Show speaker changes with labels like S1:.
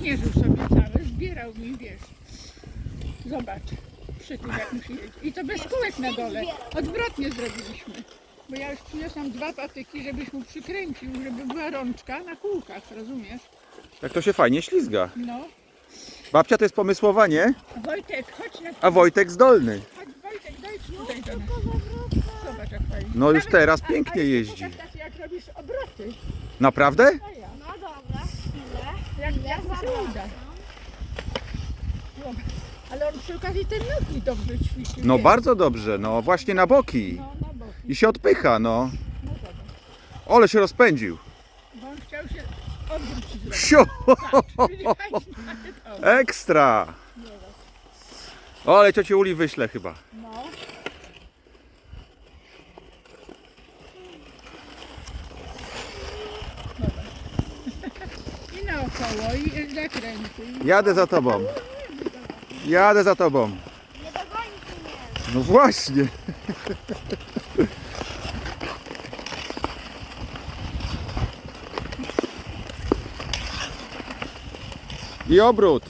S1: Śnieżył sobie cały, zbierał mi, wiesz. Zobacz, przy tym jak musi jeść. I to bez kółek na dole. Odwrotnie zrobiliśmy. Bo ja już przyniosłam dwa patyki, żebyś mu przykręcił, żeby była rączka na kółkach, rozumiesz?
S2: Jak to się fajnie ślizga.
S1: No.
S2: Babcia to jest pomysłowa, nie?
S1: Wojtek, chodź na
S2: A Wojtek zdolny.
S1: Chodź Wojtek, dojdź tutaj do nas. Zobacz jak fajnie.
S2: No już
S1: Nawet-
S2: teraz
S1: a-
S2: pięknie
S1: jeszcze
S2: jeździ.
S1: pokaż jak robisz obroty.
S2: Naprawdę?
S3: No dobra.
S1: Jak, mu się uda. No, Ale on przy okazji te nogi dobrze ćwiczy.
S2: No
S1: wiesz.
S2: bardzo dobrze, no właśnie na boki.
S1: No, na boki.
S2: I się odpycha, no.
S1: No.
S2: Ole się rozpędził.
S1: Bo on chciał się odwrócić zrobić.
S2: Siu,
S1: Patrz, widziałeś? Nawet o.
S2: ekstra. Ale ciocie Uli wyślę chyba.
S1: No. Zobacz. I i-
S2: Jadę za tobą. Jadę za tobą.
S3: Nie dogonisz mnie.
S2: No właśnie. I obrót.